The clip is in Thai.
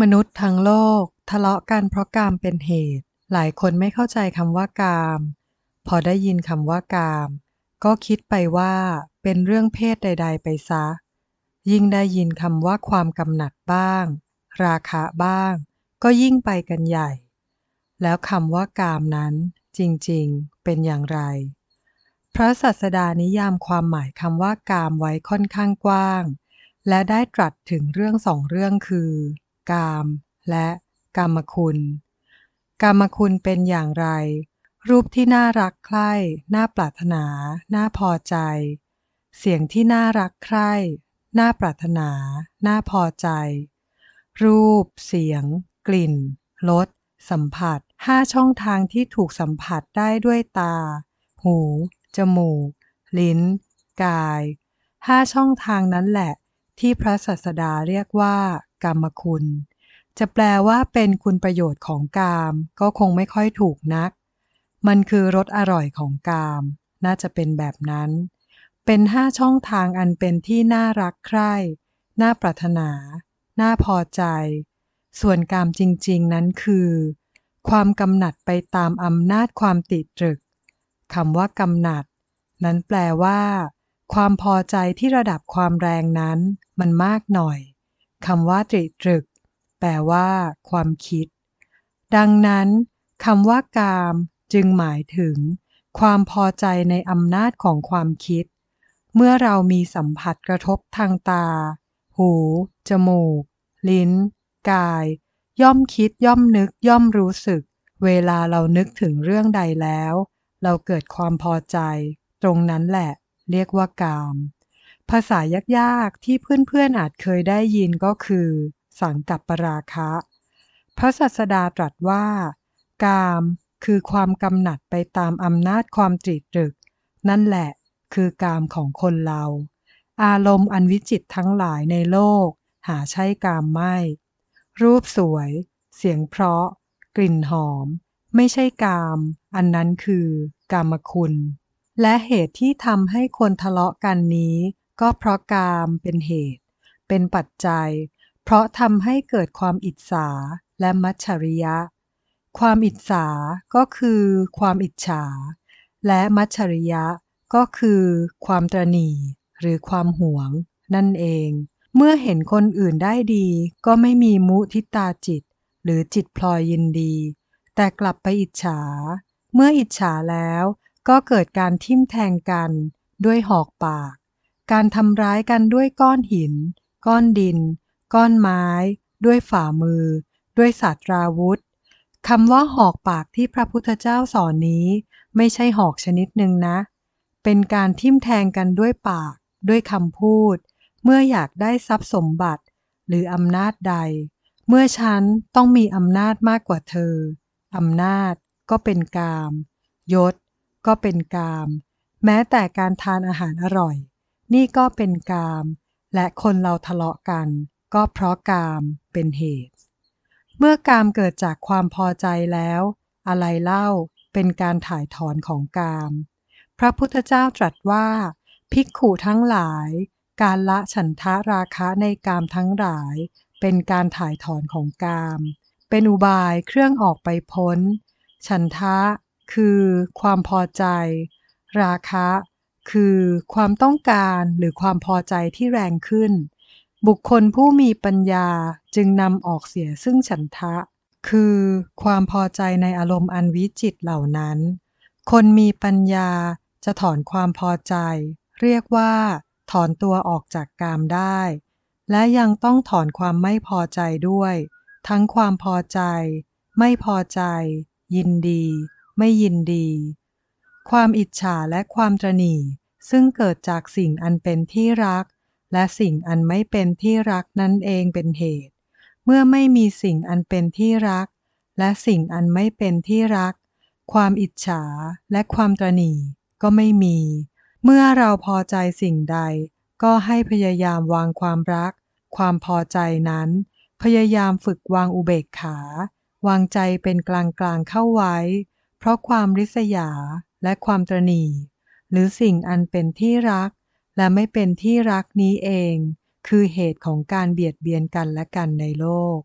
มนุษย์ทั้งโลก ทะเลาะกันเพราะกามเป็นเหตุ หลายคนไม่เข้าใจคำว่ากาม พอได้ยินคำว่ากาม ก็คิดไปว่าเป็นเรื่องเพศใด ๆ ไปซะ ยิ่งได้ยินคำว่าความกำหนัดบ้าง ราคะบ้าง ก็ยิ่งไปกันใหญ่ แล้วคำว่ากามนั้น จริงๆ เป็นอย่างไร พระศาสดานิยามความหมายคำว่ากามไว้ค่อนข้างกว้าง และได้ตรัสถึงเรื่องสองเรื่องคือ กามและกามคุณ กามคุณเป็นอย่างไร รูปที่น่ารักใคร่น่าปรารถนา น่าพอใจ เสียงที่น่ารักใคร่ น่าปรารถนา น่าพอใจ รูป เสียง กลิ่นรสสัมผัสห้าช่องทางที่ถูกสัมผัสได้ด้วยตา หู จมูก ลิ้น กายห้าช่องทางนั้นแหละ ที่พระศาสดาเรียกว่ากรรมคุณ จะแปลว่าเป็นคุณประโยชน์ของกาม ก็คงไม่ค่อยถูกนัก มันคือรสอร่อยของกาม น่าจะเป็นแบบนั้น เป็นห้าช่องทางอันเป็นที่น่ารักใคร่ น่าปรารถนา น่าพอใจ ส่วนกามจริง ๆ นั้นคือ ความกำหนัดไปตามอำนาจความติดตรึกคำว่ากำหนัด นั้นแปลว่า ความพอใจที่ระดับความแรงนั้น มันมากหน่อยคำว่าตริตรึก แปลว่า ความคิด ดังนั้นคำว่ากามจึงหมายถึง ความพอใจในอำนาจของความคิด เมื่อเรามีสัมผัสกระทบทางตา หู จมูก ลิ้น กาย ย่อมคิดย่อมนึกย่อมรู้สึก เวลาเรานึกถึงเรื่องใดแล้ว เราเกิดความพอใจ ตรงนั้นแหละ เรียกว่ากาม ภาษายากๆที่เพื่อนๆอาจเคยได้ยินก็คือ สังกัปปราคะ พระศาสดาตรัสว่า กามคือความกำหนัดไปตามอำนาจความตรีตรึก นั่นแหละคือกามของคนเรา อารมณ์อันวิจิตทั้งหลายในโลก หาใช่กามไม่ รูปสวย เสียงเพราะ กลิ่นหอม ไม่ใช่กาม อันนั้นคือกามคุณ และเหตุที่ทำให้คนทะเลาะกันนี้ ก็เพราะกามเป็นเหตุ เป็นปัจจัย เพราะทำให้เกิดความอิจฉาและมัจฉริยะ ความอิจฉาก็คือความอิจฉา และมัจฉริยะก็คือความตรณีหรือความหวง นั่นเอง เมื่อเห็นคนอื่นได้ดี ก็ไม่มีมุทิตาจิต หรือจิตพลอยยินดี แต่กลับไปอิจฉา เมื่ออิจฉาแล้วก็เกิดการทิ่มแทงกันด้วยหอกปาก การทำร้ายกันด้วยก้อนหิน ก้อนดิน ก้อนไม้ ด้วยฝ่ามือ ด้วยศาสตราวุธคำว่าหอกปากที่พระพุทธเจ้าสอนนี้ ไม่ใช่หอกชนิดหนึ่งนะ เป็นการทิ่มแทงกันด้วยปาก ด้วยคำพูด เมื่ออยากได้ทรัพย์สมบัติ หรืออำนาจใด เมื่อฉันต้องมีอำนาจมากกว่าเธออำนาจก็เป็นกาม ยศ ก็เป็นกาม แม้แต่การทานอาหารอร่อย นี่ก็เป็นกาม และคนเราทะเลาะกัน ก็เพราะกามเป็นเหตุ เมื่อกามเกิดจากความพอใจแล้ว อะไรเล่าเป็นการถ่ายถอนของกาม พระพุทธเจ้าตรัสว่า ภิกขุทั้งหลาย การละฉันทะราคะในกามทั้งหลาย เป็นการถ่ายถอนของกาม เป็นอุบายเครื่องออกไปพ้น ฉันทะคือความพอใจ ราคะ คือความต้องการหรือความพอใจที่แรงขึ้น บุคคลผู้มีปัญญาจึงนำออกเสียซึ่งฉันทะ คือความพอใจในอารมณ์อันวิจิตเหล่านั้น คนมีปัญญาจะถอนความพอใจ เรียกว่า ถอนตัวออกจากกามได้ และยังต้องถอนความไม่พอใจด้วย ทั้งความพอใจ ไม่พอใจ ยินดี ไม่ยินดี ความอิจฉาและความตรณีซึ่งเกิดจากสิ่งอันเป็นที่รัก และสิ่งอันไม่เป็นที่รักนั่นเองเป็นเหตุ เมื่อไม่มีสิ่งอันเป็นที่รัก และสิ่งอันไม่เป็นที่รัก ความอิจฉาและความตรณีก็ไม่มี เมื่อเราพอใจสิ่งใด ก็ให้พยายามวางความรัก ความพอใจนั้น พยายามฝึกวางอุเบกขา วางใจเป็นกลางกลางเข้าไว้ เพราะความริษยาและความตรณีหรือสิ่งอันเป็นที่รัก และไม่เป็นที่รักนี้เอง คือเหตุของการเบียดเบียนกันและกันในโลก